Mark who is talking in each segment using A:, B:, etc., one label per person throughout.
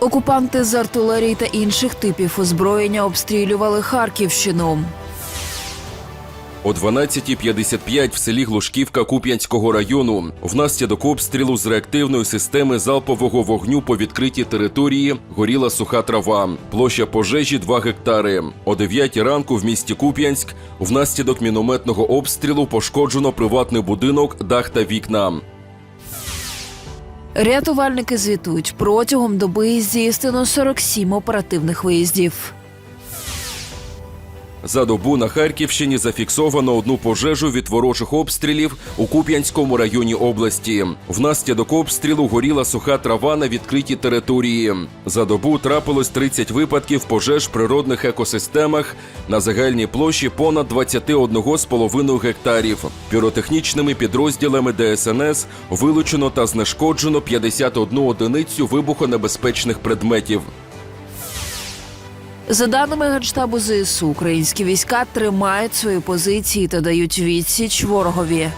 A: Окупанти з артилерії та інших типів озброєння обстрілювали Харківщину.
B: О 12.55 в селі Глушківка Куп'янського району внаслідок обстрілу з реактивної системи залпового вогню по відкритій території горіла суха трава. Площа пожежі 2 гектари. О 9 ранку в місті Куп'янськ внаслідок мінометного обстрілу пошкоджено приватний будинок, дах та вікна.
A: Рятувальники звітують протягом доби здійснено 47 оперативних виїздів.
B: За добу на Харківщині зафіксовано одну пожежу від ворожих обстрілів у Куп'янському районі області. Внаслідок обстрілу горіла суха трава на відкритій території. За добу трапилось 30 випадків пожеж в природних екосистемах на загальній площі понад 21,5 гектарів. Піротехнічними підрозділами ДСНС вилучено та знешкоджено 51 одиницю вибухонебезпечних предметів.
A: За даними Генштабу ЗСУ, українські війська тримають свої позиції та дають відсіч ворогові.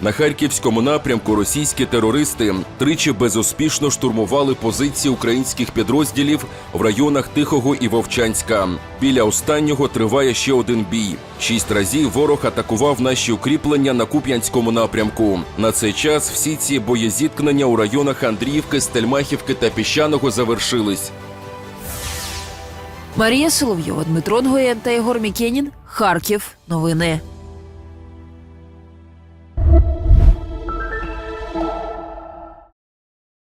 B: На харківському напрямку російські терористи тричі безуспішно штурмували позиції українських підрозділів в районах Тихого і Вовчанська. Біля останнього триває ще один бій. Шість разів ворог атакував наші укріплення на Куп'янському напрямку. На цей час всі ці боєзіткнення у районах Андріївки, Стельмахівки та Піщаного завершились.
A: Марія Соловйова, Дмитро Нгоєн та Єгор Мікенін. Харків. Новини.